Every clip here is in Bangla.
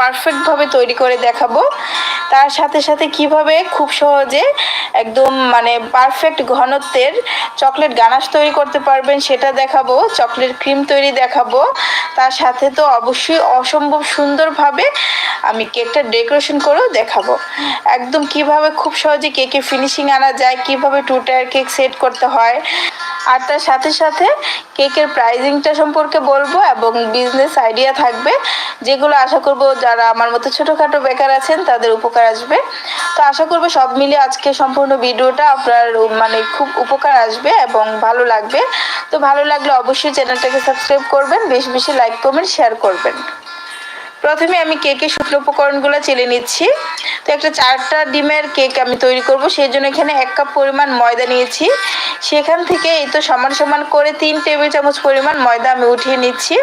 পারফেক্টভাবে তৈরি করে দেখাবো। তার সাথে সাথে কীভাবে খুব সহজে একদম মানে পারফেক্ট ঘনত্বের চকলেট গানাশ তৈরি করতে পারবেন সেটা দেখাবো চকলেট ক্রিম তৈরি দেখাবো। তার সাথে তো অবশ্যই অসম্ভব সুন্দরভাবে আমি কেকটা ডেকোরেশন করেও দেখাবো। একদম কীভাবে খুব সহজে কেকে ফিনিশিং আনা যায়, কীভাবে টু টায়ার কেক সেট করতে হয়। আর তার সাথে সাথে কেকের প্রাইজিংটা সম্পর্কে বলব এবং বিজনেস আইডিয়া থাকবে, যেগুলো আশা করব যারা আমার মতো ছোটোখাটো বেকার আছেন তাদের উপকার আসবে। তো আশা করব সব মিলিয়ে আজকে সম্পূর্ণ ভিডিওটা আপনার মানে খুব উপকার আসবে এবং ভালো লাগবে। তো ভালো লাগলে অবশ্যই চ্যানেলটাকে সাবস্ক্রাইব করবেন, বেশি বেশি লাইক কমেন্ট শেয়ার করবেন। প্রথমে আমি কেকের শুকনো উপকরণগুলো চেলে নিচ্ছি। তো একটা চারটা ডিমের কেক আমি তৈরি করব সেই জন্য এখানে এক কাপ পরিমাণ ময়দা নিয়েছি। সেখান থেকে এই তো সমান সমান করে তিন টেবিল চামচ পরিমাণ ময়দা আমি উঠিয়ে নিচ্ছি।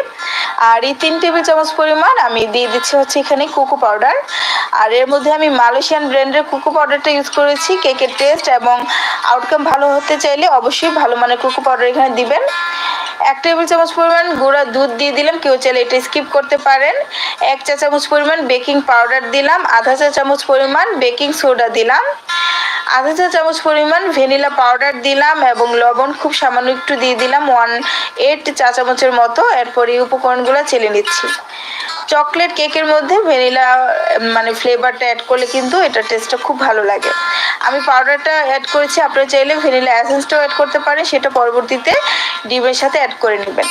আর এই তিন টেবিল চামচ পরিমাণ আমি দিয়ে দিচ্ছি হচ্ছে এখানে কোকো পাউডার আর এর মধ্যে আমি মালয়েশিয়ান ব্র্যান্ডের কোকো পাউডারটা ইউজ করেছি কেকের টেস্ট এবং আউটকাম ভালো হতে চাইলে অবশ্যই ভালো মানের কোকো পাউডার এখানে দিবেন। এক টেবিল চামচ পরিমাণ গুঁড়া দুধ দিয়ে দিলাম। কেউ চাইলে এটা স্কিপ করতে পারেন। এক চা চামচ পরিমাণ বেকিং পাউডার দিলাম। আধা চা চামচ পরিমাণ বেকিং সোডা দিলাম। আধা চা চামচ পরিমাণ ভ্যানিলা পাউডার দিলাম এবং লবণ খুব সামান্য একটু দিয়ে দিলাম। ওয়ান এইট চা চামচের মতো। এরপর এই উপকরণগুলো চেলে নিচ্ছি। চকলেট কেকের মধ্যে ভ্যানিলা মানে ফ্লেভারটা অ্যাড করলে কিন্তু এটা টেস্টটা খুব ভালো লাগে। আমি পাউডারটা অ্যাড করেছি, আপনারা চাইলে ভ্যানিলা অ্যাসেন্সটাও অ্যাড করতে পারে সেটা পরবর্তীতে ডিমের সাথে অ্যাড করে নেবেন।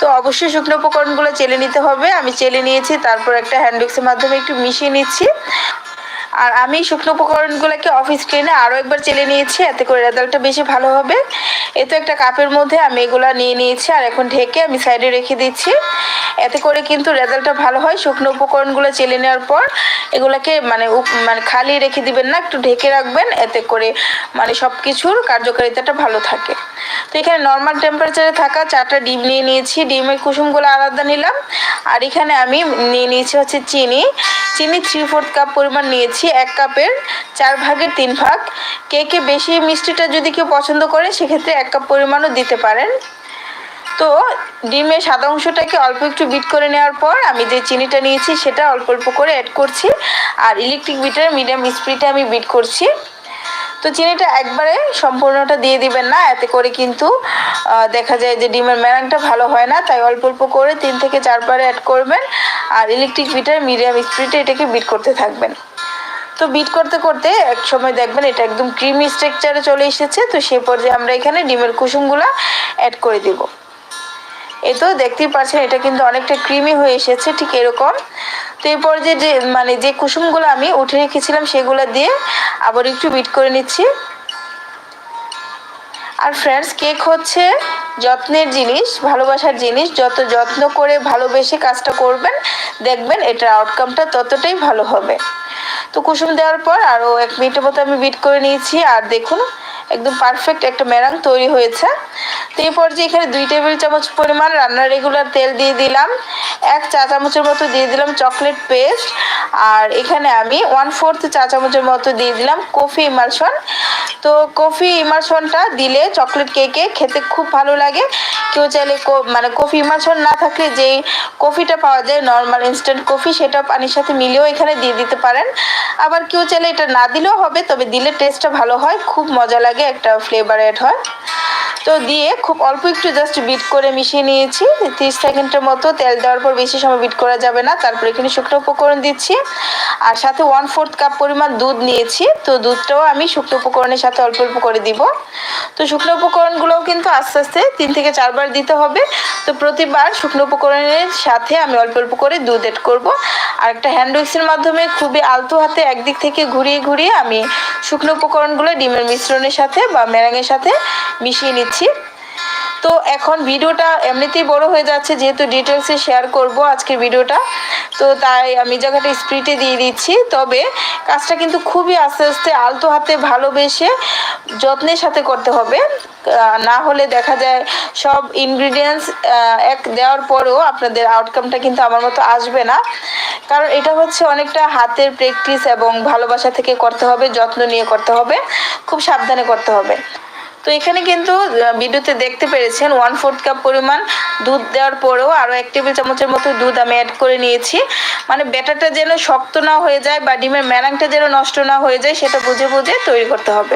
তো অবশ্যই শুকনো উপকরণগুলো চেলে নিতে হবে। আমি চেলে নিয়েছি, তারপর একটা হ্যান্ডমিক্সের মাধ্যমে একটু মিশিয়ে নিচ্ছি। আর আমি শুকনো উপকরণগুলোকে অফিস স্ক্রিনে আরও একবার চেলে নিয়েছি, এতে করে রেজাল্টটা বেশি ভালো হবে। এ তো একটা কাপের মধ্যে আমি এগুলো নিয়ে নিয়েছি আর এখন ঢেকে আমি সাইডে রেখে দিচ্ছি। এতে করে কিন্তু রেজাল্টটা ভালো হয় শুকনো উপকরণগুলো চেলে নেওয়ার পর। এগুলোকে মানে মানে খালি রেখে দিবেন না, একটু ঢেকে রাখবেন, এতে করে মানে সব কিছুর কার্যকারিতাটা ভালো থাকে। তো এখানে নর্মাল টেম্পারেচারে থাকা চারটা ডিম নিয়ে নিয়েছি। ডিমের কুসুমগুলো আলাদা নিলাম। আর এখানে আমি নিয়ে নিয়েছি হচ্ছে চিনি। চিনি থ্রি ফোর্থ কাপ পরিমাণ নিয়েছি, এক কাপের চার ভাগের তিন ভাগ। কে কে বেশি মিষ্টিটা যদি কেউ পছন্দ করে, সেক্ষেত্রে এক কাপ পরিমাণও দিতে পারেন। তো ডিমের সাদা অংশটাকে অল্প একটু বিট করে নেওয়ার পর আমি যে চিনিটা নিয়েছি, সেটা অল্প অল্প করে অ্যাড করছি। আর ইলেকট্রিক বিটার মিডিয়াম স্পিডে আমি বিট করছি। তো চিনিটা একবারে সম্পূর্ণটা দিয়ে দিবেন না, এতে করে কিন্তু দেখা যায় যে ডিমের মেরাংটা ভালো হয় না, তাই অল্প অল্প করে তিন থেকে চারবারে অ্যাড করবেন। আর ইলেকট্রিক বিটার মিডিয়াম স্পিডে এটাকে বিট করতে থাকবেন। তো বিট করতে করতে এক সময় দেখবেন এটা একদম ক্রিমি স্ট্রাকচারে চলে এসেছে, তো সেই পর্যায়ে আমরা এখানে ডিমের কুসুমগুলো অ্যাড করে দিব। এই তো দেখতেই পাচ্ছেন, এটা কিন্তু অনেকটা ক্রিমি হয়ে এসেছে, ঠিক এরকম। তো এই পর্যায়ে যে মানে যে কুসুমগুলো আমি উঠে রেখেছিলাম, সেগুলো দিয়ে আবার একটু বিট করে নিচ্ছি। আর ফ্রেন্ডস কেক হচ্ছে যত্নের জিনিস, ভালোবাসার জিনিস। যত যত্ন করে ভালোবেসে কাজটা করবেন, দেখবেন এটার আউটকামটা ততটাই ভালো হবে। তো কুসুম দেওয়ার পর আরও এক মিনিটের মতো আমি বিট করে নিয়েছি। আর দেখুন একদম পারফেক্ট একটা মেরাং তৈরি হয়েছে। তো এই পর্যায়ে এখানে দুই টেবিল চামচ পরিমাণ রান্নার রেগুলার তেল দিয়ে দিলাম। এক চা চামচের মতো দিয়ে দিলাম চকলেট পেস্ট আর এখানে আমি ওয়ান ফোর্থ চা চামচের মতো দিয়ে দিলাম কফি ইমালশন তো কফি ইমালশনটা দিলে চকলেট কেকে খেতে খুব ভালো লাগে। কেউ চাইলে মানে কফি ইমালশন না থাকলে যেই কফিটা পাওয়া যায় নর্মাল ইনস্ট্যান্ট কফি সেটা পানির সাথে মিলিয়েও এখানে দিয়ে দিতে পারেন। আবার কেউ চাইলে এটা না দিলেও হবে, তবে দিলে টেস্টটা ভালো হয়, খুব মজা লাগে। একটা ফ্লেভার অ্যাড হয়। তো দিয়ে খুব অল্প একটু জাস্ট বিট করে মিশিয়ে নিয়েছি। তিরিশ সেকেন্ডের মতো তেল দেওয়ার পর বেশি সময় বিট করা যাবে না। তারপর এখানে শুকনো উপকরণ দিচ্ছি। আর সাথে ওয়ান ফোর্থ কাপ পরিমাণ দুধ নিয়েছি। তো দুধটাও আমি শুকনো উপকরণের সাথে অল্প অল্প করে দিব। তো শুকনো উপকরণগুলোও কিন্তু আস্তে আস্তে তিন থেকে চারবার দিতে হবে। তো প্রতিবার শুকনো উপকরণের সাথে আমি অল্প অল্প করে দুধ এড করব। আর একটা হ্যান্ড উইক্সের মাধ্যমে খুবই আলতো হাতে একদিক থেকে ঘুরিয়ে ঘুরিয়ে আমি শুকনো উপকরণগুলো ডিমের মিশ্রণের সাথে বা মেরাঙের সাথে মিশিয়ে নিচ্ছি তো এখন ভিডিওটা এমনিতেই বড় হয়ে যাচ্ছে, যেহেতু ডিটেলসে শেয়ার করব আজকের ভিডিওটা। তো তাই আমি জায়গাটা স্প্রিটে দিয়ে দিচ্ছি। তবে কাজটা কিন্তু খুবই আস্তে আস্তে, আলতো হাতে ভালোবেসে যত্নের সাথে করতে হবে। না হলে দেখা যায় সব ইনগ্রিডিয়েন্টস এক দেওয়ার পরেও আপনাদের আউটকামটা কিন্তু আমার মতো আসবে না। কারণ এটা হচ্ছে অনেকটা হাতের প্র্যাকটিস এবং ভালোবাসা থেকে করতে হবে, যত্ন নিয়ে করতে হবে, খুব সাবধানে করতে হবে। তো এখানে কিন্তু ভিডিওতে দেখতে পেরেছেন ওয়ান ফোর্থ কাপ পরিমাণ দুধ দেওয়ার পরেও আরও এক টেবিল চামচের মতো দুধ আমি অ্যাড করে নিয়েছি। মানে ব্যাটারটা যেন শক্ত না হয়ে যায় বা ডিমের ম্যারাংটা যেন নষ্ট না হয়ে যায়, সেটা বুঝে বুঝে তৈরি করতে হবে।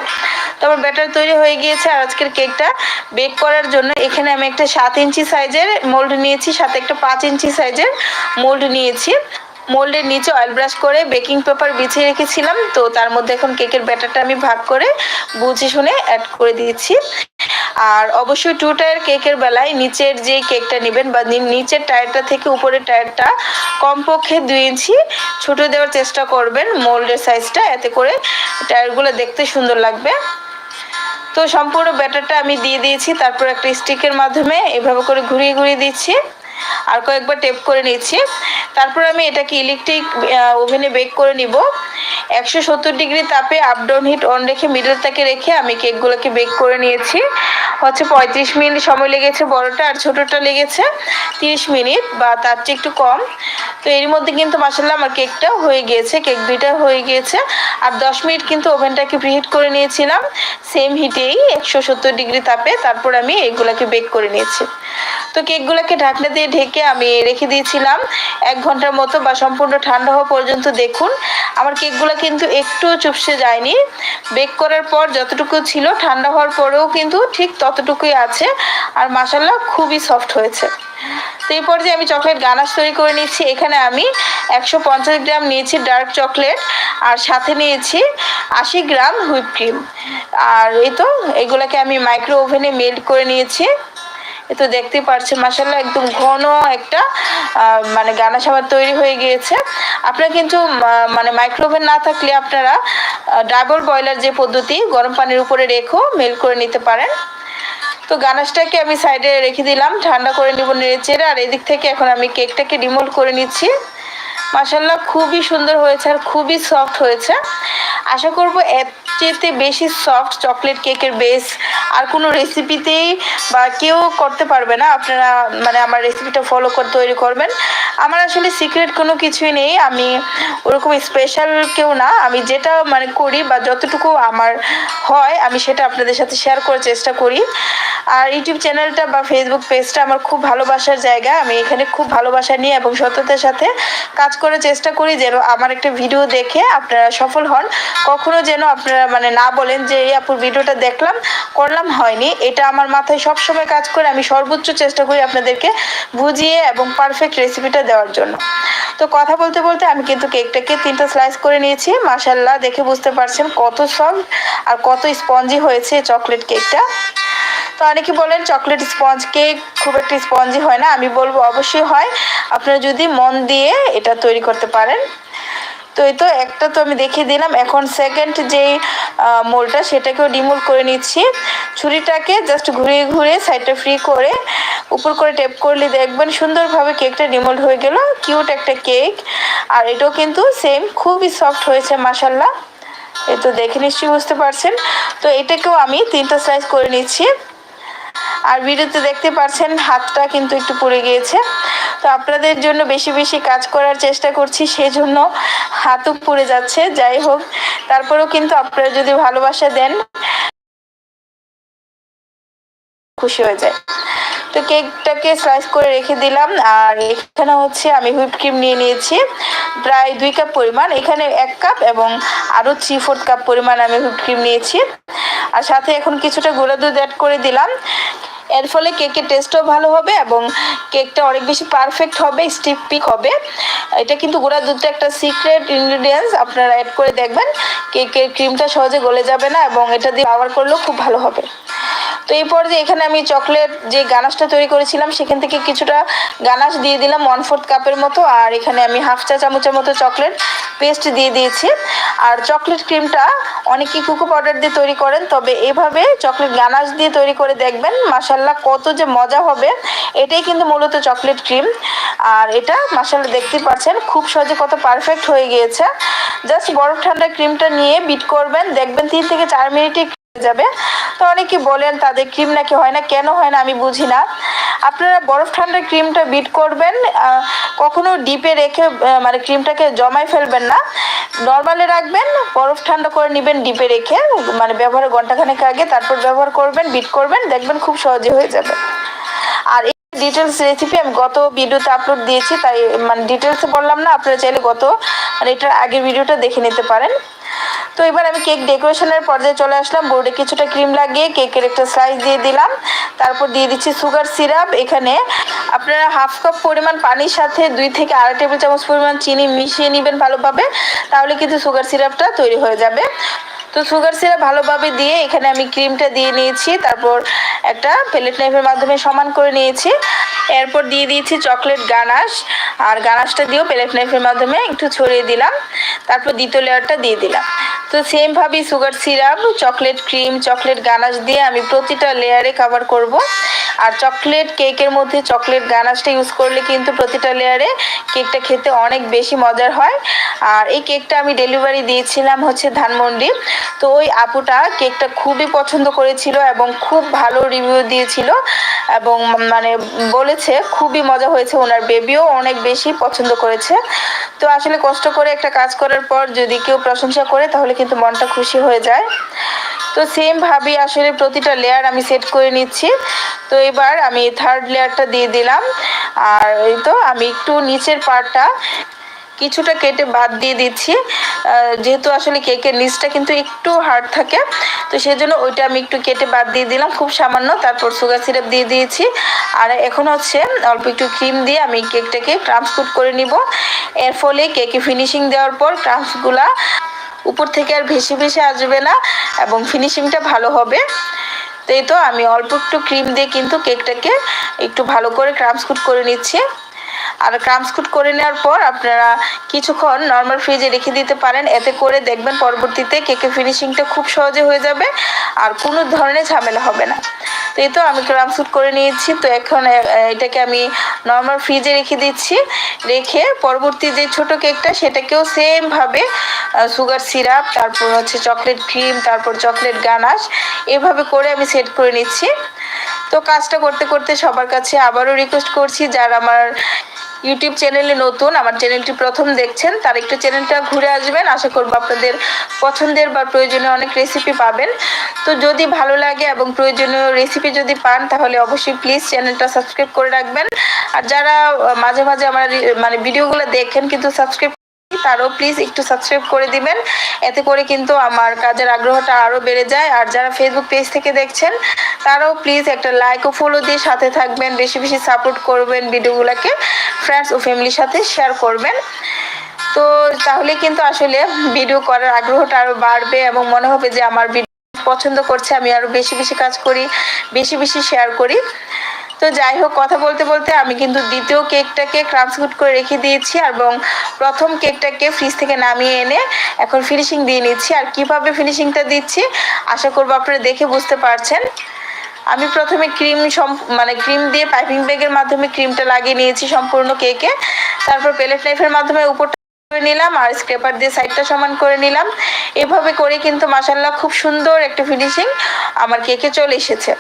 তারপর ব্যাটার তৈরি হয়ে গিয়েছে আর আজকের কেকটা বেক করার জন্য এখানে আমি একটা সাত ইঞ্চি সাইজের মোল্ড নিয়েছি, সাথে একটা পাঁচ ইঞ্চি সাইজের মোল্ড নিয়েছি। মোল্ডের নিচে অয়েল ব্রাশ করে বেকিং পেপার বিছিয়ে রেখেছিলাম। তো তার মধ্যে এখন কেকের ব্যাটারটা আমি ভাগ করে বুঝে শুনে অ্যাড করে দিয়েছি। আর অবশ্যই টু টায়ার কেকের বেলায় নিচের যে কেকটা নেবেন বা নিচের টায়ারটা থেকে উপরের টায়ারটা কমপক্ষে দুই ইঞ্চি ছোট দেওয়ার চেষ্টা করবেন মোল্ডের সাইজটা এতে করে টায়ারগুলো দেখতে সুন্দর লাগবে। তো সম্পূর্ণ ব্যাটারটা আমি দিয়ে দিয়েছি, তারপর একটা স্টিকের মাধ্যমে এভাবে করে ঘুরিয়ে ঘুরিয়ে দিচ্ছি। আর কয়েকবার টেপ করে নিচ্ছি তারপর আমি এটাকে ইলেকট্রিক ওভেনে বেক করে নিব। একশো সত্তর ডিগ্রি তাপে আপ ডাউন হিট অন রেখে মিডল থেকে রেখে আমি কেকগুলোকে বেক করে নিয়েছি। হচ্ছে পঁয়ত্রিশ মিনিট সময় লেগেছে বড়টা আর ছোটোটা লেগেছে তিরিশ মিনিট বা তার চেয়ে একটু কম। তো এর মধ্যে কিন্তু মাসাল্লাহ আমার কেকটা হয়ে গিয়েছে কেক দুইটা হয়ে গিয়েছে। আর দশ মিনিট কিন্তু ওভেনটাকে প্রিহিট করে নিয়েছিলাম। সেম হিটেই একশো সত্তর ডিগ্রি তাপে তারপর আমি এগুলাকে বেক করে নিয়েছি। তো কেকগুলোকে ঢাকনা দিয়ে ঢেকে আমি রেখে দিয়েছিলাম। এক ঘণ্টার মতো বা সম্পূর্ণ ঠান্ডা হওয়া পর্যন্ত দেখুন। আমার কেকগুলো কিন্তু একটু চুপসে যায়নি। বেক করার পর যতটুকু ছিল ঠান্ডা হওয়ার পরেও কিন্তু ঠিক ততটুকুই আছে। আর মাসাল্লাহ খুবই সফট হয়েছে। তো এই পর্যায়ে আমি চকলেট গানাশ তৈরি করে নিচ্ছি এখানে আমি একশো পঞ্চাশ গ্রাম নিয়েছি ডার্ক চকলেট আর সাথে নিয়েছি আশি গ্রাম হুইপ ক্রিম। আর এই তো এগুলোকে আমি মাইক্রো ওভেনে মেল্ট করে নিয়েছি। এ তো দেখতেই পাচ্ছেন মাসাল্লাহ একদম ঘন একটা মানে গানা সাবার তৈরি হয়ে গিয়েছে। আপনারা কিন্তু মানে মাইক্রোওভেন না থাকলে আপনারা ডাবল বয়লার যে পদ্ধতি, গরম পানির উপরে রেখো মেল করে নিতে পারেন। তো গানাশটাকে আমি সাইডে রেখে দিলাম, ঠান্ডা করে নিব নেড়েচেড়ে আর এদিক থেকে এখন আমি কেকটাকে রিমোল্ড করে নিচ্ছি। মাসাল্লাহ খুবই সুন্দর হয়েছে আর খুবই সফট হয়েছে। আশা করব এর চেয়েতে বেশি সফট চকলেট কেকের বেস আর কোনো রেসিপিতেই বা কেউ করতে পারবে না। আপনারা মানে আমার রেসিপিটা ফলো করে তৈরি করবেন। আমার আসলে সিক্রেট কোনো কিছুই নেই। আমি ওরকম স্পেশাল কেউ না। আমি যেটা মানে করি বা যতটুকু আমার হয়, আমি সেটা আপনাদের সাথে শেয়ার করার চেষ্টা করি। আর ইউটিউব চ্যানেলটা বা ফেসবুক পেজটা আমার খুব ভালোবাসার জায়গা। আমি এখানে খুব ভালোবাসা নিয়ে এবং সততার সাথে কাজ করার চেষ্টা করি যেন আমার একটা ভিডিও দেখে আপনারা সফল হন। কখনো যেন আপনারা মানে না বলেন যে, এই আপুর ভিডিওটা দেখলাম, করলাম, হয়নি। এটা আমার মাথায় সব সময় কাজ করে, আমি সর্বোচ্চ চেষ্টা করি আপনাদেরকে বুঝিয়ে এবং পারফেক্ট রেসিপিটা দেওয়ার জন্য। তো কথা বলতে বলতে আমি কিন্তু কেকটাকে তিনটা স্লাইস করে নিয়েছি। মাসাল্লাহ দেখে বুঝতে পারছেন কত সফট আর কত স্পঞ্জি হয়েছে চকলেট কেকটা তো অনেকে বলেন চকলেট স্পঞ্জ কেক খুব একটা স্পঞ্জি হয় না, আমি বলব অবশ্যই হয়। আপনারা যদি মন দিয়ে এটা তৈরি করতে পারেন তো এই তো একটা তো আমি দেখিয়ে দিলাম। এখন সেকেন্ড যেই মোলটা সেটাকেও ডিমোল করে নিচ্ছি। ছুরিটাকে জাস্ট ঘুরিয়ে ঘুরিয়ে সাইডটা ফ্রি করে উপর করে টেপ করলে দেখবেন সুন্দরভাবে কেকটা ডিমোল্ড হয়ে গেল। কিউট একটা কেক আর এটাও কিন্তু সেম খুবই সফট হয়েছে মাসাল্লাহ এই তো দেখে নিশ্চয়ই বুঝতে পারছেন। তো এটাকেও আমি তিনটা স্লাইস করে নিচ্ছি। আর ভিডিওতে দেখতে পাচ্ছেন হাতটা কিন্তু একটু পড়ে গিয়েছে। তো আপনাদের জন্য বেশি বেশি কাজ করার চেষ্টা করছি, সেজন্য হাতও পুড়ে যাচ্ছে। যাই হোক, তারপরেও কিন্তু আপনারা যদি ভালোবাসা দেন, খুশি হয়ে যায়। তো কেকটাকে স্লাইস করে রেখে দিলাম, আর এখানে হচ্ছে আমি হুইপ ক্রিম নিয়ে নিয়েছি। প্রায় দুই কাপ পরিমাণ, এখানে এক কাপ এবং আরও থ্রি ফোর্থ কাপ পরিমাণ আমি হুইপ ক্রিম নিয়েছি। আর সাথে এখন কিছুটা গুঁড়া দুধ অ্যাড করে দিলাম। এর ফলে কেকের টেস্টও ভালো হবে এবং কেকটা অনেক বেশি পারফেক্ট হবে স্টিপিক হবে। এটা কিন্তু গুঁড়া দুধটা একটা সিক্রেট ইনগ্রিডিয়েন্টস আপনারা অ্যাড করে দেখবেন। কেকের ক্রিমটা সহজে গলে যাবে না এবং এটা দিয়ে ব্যবহার করলেও খুব ভালো হবে। তো এই পর্যায়ে এখানে আমি চকলেট যে গানাশটা তৈরি করেছিলাম, সেখান থেকে কিছুটা গানাশ দিয়ে দিলাম ওয়ান ফোর্থ কাপের মতো। আর এখানে আমি হাফ চা চামচের মতো চকলেট পেস্ট দিয়ে দিয়েছি। আর চকলেট ক্রিমটা অনেকেই কুকু পাউডার দিয়ে তৈরি করেন, তবে এভাবে চকলেট গানাশ দিয়ে তৈরি করে দেখবেন মাসাল্লাহ কত যে মজা হবে। এটাই কিন্তু মূলত চকলেট ক্রিম। আর এটা মাসাল্লাহ দেখতে পাচ্ছেন, খুব সহজে কত পারফেক্ট হয়ে গিয়েছে। জাস্ট বরফ ঠান্ডা ক্রিমটা নিয়ে বিট করবেন, দেখবেন তিন থেকে চার মিনিটে যাবে। তো অনেকে বলেন, তাদের ক্রিম নাকি হয় না? কেন হয় না? আমি বুঝি না। আপনারা বরফ ঠান্ডা ক্রিমটা বিট করবেন কখনো ডিপে রেখে মানে ক্রিমটাকে জমাই ফেলবেন না। নর্মালে রাখবেন, বরফ ঠান্ডা করে নেবেন ডিপে রেখে মানে ব্যবহারের ঘন্টাখানেক আগে, তারপর ব্যবহার করবেন বিট করবেন, দেখবেন খুব সহজে হয়ে যাবে। আর এই ডিটেলস রেসিপি আমি গত ভিডিওতে আপলোড দিয়েছি, তাই মানে ডিটেলসে বললাম না, আপনারা চাইলে গত মানে এটার আগের ভিডিওটা দেখে নিতে পারেন। তো এবার আমি কেক ডেকোরেশনের পর্যায়ে চলে আসলাম। বোর্ডে কিছুটা ক্রিম লাগিয়ে কেকের একটা স্লাইস দিয়ে দিলাম। তারপর দিয়ে দিচ্ছি সুগার সিরাপ এখানে আপনারা হাফ কাপ পরিমাণ পানির সাথে দুই থেকে আড়াই টেবিল চামচ পরিমাণ চিনি মিশিয়ে নেবেন ভালোভাবে। তাহলে কিন্তু সুগার সিরাপটা তৈরি হয়ে যাবে। তো সুগার সিরাপ ভালোভাবে দিয়ে এখানে আমি ক্রিমটা দিয়ে নিয়েছি। তারপর একটা প্লেট নাইফের মাধ্যমে সমান করে নিয়েছি। এরপর দিয়ে দিয়েছি চকলেট গানাশ। আর গানাশটা দিয়েও প্লেট নাইফের মাধ্যমে একটু ছড়িয়ে দিলাম। তারপর দ্বিতীয় লেয়ারটা দিয়ে দিলাম। তো সেমভাবেই sugar syrup chocolate cream chocolate ganache দিয়ে আমি প্রতিটা লেয়ারে কভার করব। আর চকলেট কেকের মধ্যে চকলেট গানাশটা ইউজ করলে কিন্তু প্রতিটা লেয়ারে কেকটা খেতে অনেক বেশি মজার হয়। আর এই কেকটা আমি ডেলিভারি দিয়েছিলাম হচ্ছে ধানমন্ডি। তো ওই আপুটা কেকটা খুবই পছন্দ করেছিল এবং খুব ভালো রিভিউ দিয়েছিল এবং মানে বলেছে খুবই মজা হয়েছে ওনার বেবিও অনেক বেশি পছন্দ করেছে। তো আসলে কষ্ট করে একটা কাজ করার পর যদি কেউ প্রশংসা করে তাহলে কিন্তু মনটা খুশি হয়ে যায়। তো সেম ভাবে আসলে প্রতিটা লেয়ার আমি সেট করে নিচ্ছি। তো এবার আমি থার্ড লেয়ারটা দিয়ে দিলাম। আর এই তো আমি একটু নিচের পার্টটা কিছুটা কেটে বাদ দিয়ে দিচ্ছি। যেহেতু আসলে কেকের নিচটা কিন্তু একটু হার্ড থাকে, তো সেই জন্য ওইটা আমি একটু কেটে বাদ দিয়ে দিলাম। খুব সামান্য, তারপর সুগার সিরাপ দিয়ে দিয়েছি। আর এখন হচ্ছে অল্প একটু ক্রিম দিয়ে আমি কেকটাকে ট্রান্সকুট করে নিব। এর ফলে কেকে ফিনিশিং দেওয়ার পর ক্রাম্পসগুলা উপর থেকে আর ভেসে ভেসে আসবে না এবং ফিনিশিংটা ভালো হবে। তো এই তো আমি অল্প একটু ক্রিম দিয়ে কিন্তু কেকটাকে একটু ভালো করে ক্রামস্কুট করে নিচ্ছি। আর ক্রামস্কুট করে নেওয়ার পর আপনারা কিছুক্ষণ নর্মাল ফ্রিজে রেখে দিতে পারেন। এতে করে দেখবেন পরবর্তীতে কেকের ফিনিশিংটা খুব সহজে হয়ে যাবে। আর কোনো ধরনের ঝামেলা হবে না। তো এই তো আমি ক্রাম স্যুট করে নিয়েছি। তো এখন এটাকে আমি নর্মাল ফ্রিজে রেখে দিচ্ছি। রেখে পরবর্তী যে ছোট কেকটা সেটাকেও সেমভাবে সুগার সিরাপ তারপর হচ্ছে চকলেট ক্রিম তারপর চকলেট গানাশ, এভাবে করে আমি সেট করে নিচ্ছি। তো কাজটা করতে করতে সবার কাছে আবারও রিকোয়েস্ট করছি, যারা আমার ইউটিউব চ্যানেলে নতুন, আমার চ্যানেলটি প্রথম দেখছেন তার একটু চ্যানেলটা ঘুরে আসবেন। আশা করব আপনাদের পছন্দের বা প্রয়োজনীয় অনেক রেসিপি পাবেন। তো যদি ভালো লাগে এবং প্রয়োজনীয় রেসিপি যদি পান, তাহলে অবশ্যই প্লিজ চ্যানেলটা সাবস্ক্রাইব করে রাখবেন। আর যারা মাঝে মাঝে আমার মানে ভিডিওগুলো দেখেন, কিন্তু সাবস্ক্রাইব তারও প্লিজ একটু সাবস্ক্রাইব করে দিবেন। এতে করে কিন্তু আমার কাজের আগ্রহটা আরও বেড়ে যায়। আর যারা ফেসবুক পেজ থেকে দেখছেন, তারাও প্লিজ একটা লাইক ও ফলো দিয়ে সাথে থাকবেন, বেশি বেশি সাপোর্ট করবেন ভিডিওগুলোকে ফ্রেন্ডস ও ফ্যামিলির সাথে শেয়ার করবেন। তো তাহলে কিন্তু আসলে ভিডিও করার আগ্রহটা আরও বাড়বে এবং মনে হবে যে আমার ভিডিও পছন্দ করছে, আমি আরও বেশি বেশি কাজ করি, বেশি বেশি শেয়ার করি। তো যাই হোক, কথা বলতে বলতে আমি কিন্তু দ্বিতীয় কেকটাকে ক্রামসকুট করে রেখে দিয়েছি এবং প্রথম কেকটাকে ফ্রিজ থেকে নামিয়ে এনে এখন ফিনিশিং দিয়ে নিচ্ছি। আর কীভাবে ফিনিশিংটা দিচ্ছি, আশা করব আপনারা দেখে বুঝতে পারছেন। আমি প্রথমে ক্রিম মানে ক্রিম দিয়ে পাইপিং ব্যাগের মাধ্যমে ক্রিমটা লাগিয়ে নিয়েছি সম্পূর্ণ কেকে। তারপর প্লেট নাইফের মাধ্যমে উপরটা করে নিলাম আর স্ক্রেপার দিয়ে সাইডটা সমান করে নিলাম। এভাবে করে কিন্তু মাসাল্লাহ খুব সুন্দর একটা ফিনিশিং আমার কেকে চলে এসেছে।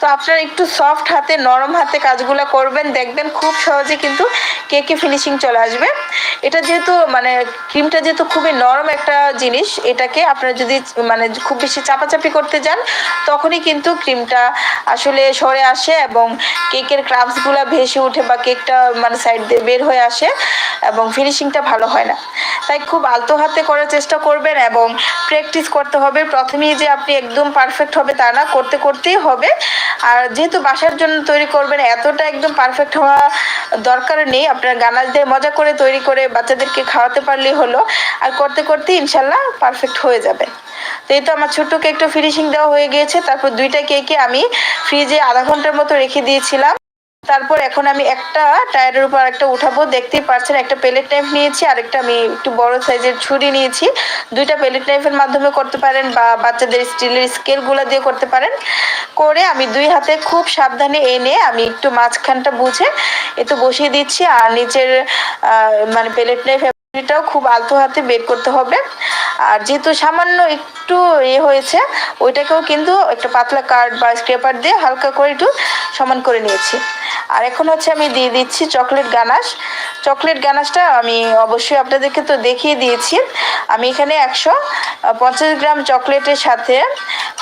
তো আপনারা একটু সফট হাতে, নরম হাতে কাজগুলো করবেন, দেখবেন খুব সহজে কিন্তু কেকে ফিনিশিং চলে আসবে। এটা যেহেতু মানে ক্রিমটা যেহেতু খুবই নরম একটা জিনিস, এটাকে আপনারা যদি মানে খুব বেশি চাপাচাপি করতে যান, তখনই কিন্তু ক্রিমটা আসলে সরে আসে এবং কেকের ক্রাফসগুলো ভেসে উঠে বা কেকটা মানে সাইড দিয়ে বের হয়ে আসে এবং ফিনিশিংটা ভালো হয় না। তাই খুব আলতো হাতে করার চেষ্টা করবেন এবং প্র্যাকটিস করতে হবে। প্রথমেই যে আপনি একদম পারফেক্ট হবে তা না, করতে করতেই হবে। আর যেহেতু বাসার জন্য তৈরি করবেন, এতটা একদম পারফেক্ট হওয়া দরকার নেই। আপনার গানাজদের মজা করে তৈরি করে বাচ্চাদেরকে খাওয়াতে পারলেই হলো। আর করতে করতে ইনশাল্লাহ পারফেক্ট হয়ে যাবে। তো এই তো আমার ছোট্ট কেকটা ফিনিশিং দেওয়া হয়ে গিয়েছে। তারপর দুইটা কেকে আমি ফ্রিজে আধা ঘণ্টার মতো রেখে দিয়েছিলাম। তারপর এখন আমি একটা টায়ারের উপর একটা উঠাবো। দেখতেই পাচ্ছেন, একটা প্লেট নাইফ নিয়েছি, আরেকটা আমি একটু বড় সাইজের ছুরি নিয়েছি। দুইটা প্লেট নাইফের মাধ্যমে করতে পারেন বা বাচ্চাদের স্টিলের স্কেলগুলো দিয়ে করতে পারেন। করে আমি দুই হাতে খুব সাবধানে এনে আমি একটু মাঝখানটা বুঝে একটু বসিয়ে দিচ্ছি, আর নিচের মানে প্লেট নাইফ এটাও খুব আলতো হাতে বের করতে হবে। আর যেহেতু সামান্য একটু এ হয়েছে, ওইটাকেও কিন্তু একটা পাতলা কার্ড বা স্ক্রেপার দিয়ে হালকা করে একটু সমান করে নিয়েছি। আর এখন হচ্ছে আমি দিয়ে দিচ্ছি চকলেট গানাশ চকলেট গানাশটা আমি অবশ্যই আপনাদেরকে তো দেখিয়ে দিয়েছি। আমি এখানে একশো পঞ্চাশ গ্রাম চকলেটের সাথে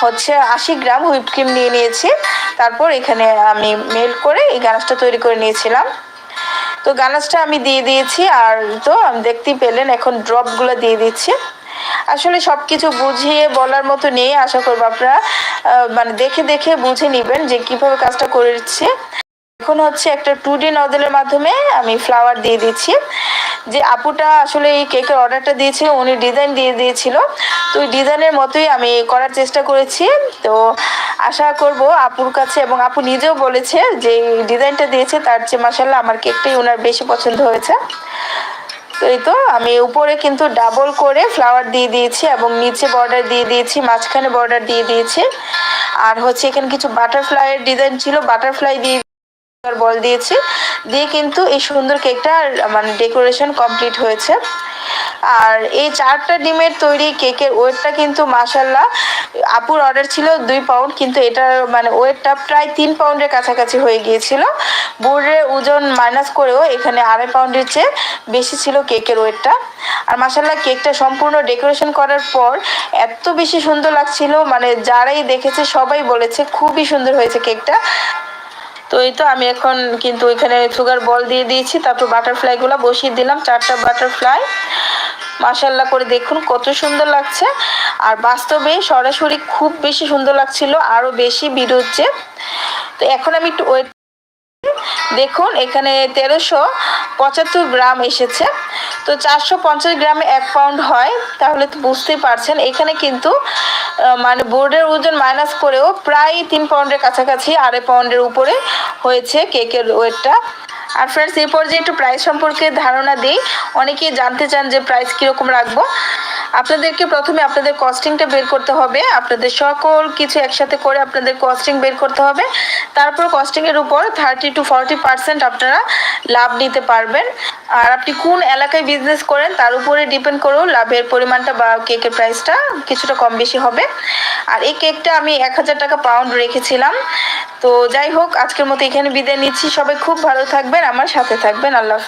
হচ্ছে আশি গ্রাম হুইপ ক্রিম নিয়ে নিয়েছি। তারপর এখানে আমি মেল্ট করে এই গানাশটা তৈরি করে নিয়েছিলাম। তো গানাশটা আমি দিয়ে দিয়েছি আর তো দেখতেই পেলেন এখন ড্রপগুলো দিয়ে দিচ্ছি। আসলে সব কিছু বুঝিয়ে বলার মতো নেই, আশা করব আপনারা মানে দেখে দেখে বুঝে নেবেন যে কীভাবে কাজটা করেছি। এখন হচ্ছে একটা টু ডি নজলের মাধ্যমে আমি ফ্লাওয়ার দিয়ে দিচ্ছি। যে আপুটা আসলে এই কেকের অর্ডারটা দিয়েছে উনি ডিজাইন দিয়ে দিয়েছিল। তো ওই ডিজাইনের মতোই আমি করার চেষ্টা করেছি। তো আশা করব আপুর কাছে এবং আপু নিজেও বলেছে যে ডিজাইনটা দিয়েছে, তার চেয়ে মাসাল্লাহ আমার কেকটাই ওনার বেশি পছন্দ হয়েছে। তো এই তো, আমি উপরে কিন্তু ডাবল করে ফ্লাওয়ার দিয়ে দিয়েছি এবং নিচে বর্ডার দিয়ে দিয়েছি, মাঝখানে বর্ডার দিয়ে দিয়েছি। আর হচ্ছে এখানে কিছু বাটারফ্লাইয়ের ডিজাইন ছিল বাটারফ্লাই দিয়ে বল দিয়েছি। দিয়ে কিন্তু এই সুন্দর কেকটা মানে ডেকোরেশন কমপ্লিট হয়েছে। আর এই চারটা ডিমের তৈরি কেকের ওয়েটটা কিন্তু মাসাল্লাহ আপুর অর্ডার ছিল দুই পাউন্ড, কিন্তু এটার মানে ওয়েটটা প্রায় তিন পাউন্ডের কাছাকাছি হয়ে গিয়েছিল। বোর্ডের ওজন মাইনাস করেও এখানে আড়াই পাউন্ডের চেয়ে বেশি ছিল কেকের ওয়েটটা। আর মাসাল্লাহ কেকটা সম্পূর্ণ ডেকোরেশন করার পর এত বেশি সুন্দর লাগছিল মানে যারাই দেখেছে সবাই বলেছে খুবই সুন্দর হয়েছে কেকটা। তো এই তো আমি এখন কিন্তু ওইখানে সুগার বল দিয়ে দিয়েছি, তারপর বাটারফ্লাইগুলো বসিয়ে দিলাম, চারটা বাটারফ্লাই মাসাল্লাহ করে দেখুন কত সুন্দর লাগছে। আর বাস্তবে সরাসরি খুব বেশি সুন্দর লাগছিল আরও বেশি ভিড় হচ্ছে তো এখন আমি একটু ওয়েট দেখুন, এখানে তেরোশো পঁচাত্তর গ্রাম এসেছে। তো চারশো পঞ্চাশ গ্রামে এক পাউন্ড হয়, তাহলে তো বুঝতেই পারছেন। এখানে কিন্তু মানে বোর্ডের ওজন মাইনাস করেও প্রায় তিন পাউন্ডের কাছাকাছি, আড়াই পাউন্ডের উপরে হয়েছে কেকের ওয়েটটা। আর ফ্রেন্ডস এই পর্যায়ে একটু প্রাইস সম্পর্কে ধারণা দিই। অনেকেই জানতে চান যে প্রাইস কীরকম রাখব। আপনাদেরকে প্রথমে আপনাদের কস্টিংটা বের করতে হবে। আপনাদের সকল কিছু একসাথে করে আপনাদের কস্টিং বের করতে হবে। তারপর কস্টিংয়ের উপর থার্টি টু ফর্টি পার্সেন্ট আপনারা লাভ নিতে পারবেন। আর আপনি কোন এলাকায় বিজনেস করেন, তার উপরে ডিপেন্ড করেও লাভের পরিমাণটা বা কেকের প্রাইসটা কিছুটা কম বেশি হবে। আর এই কেকটা আমি এক হাজার টাকা পাউন্ড রেখেছিলাম। তো যাই হোক, আজকের মতো এখানে বিদায় নিচ্ছি। সবাই খুব ভালো থাকবেন, আমার সাথে থাকবেন। আল্লাহ।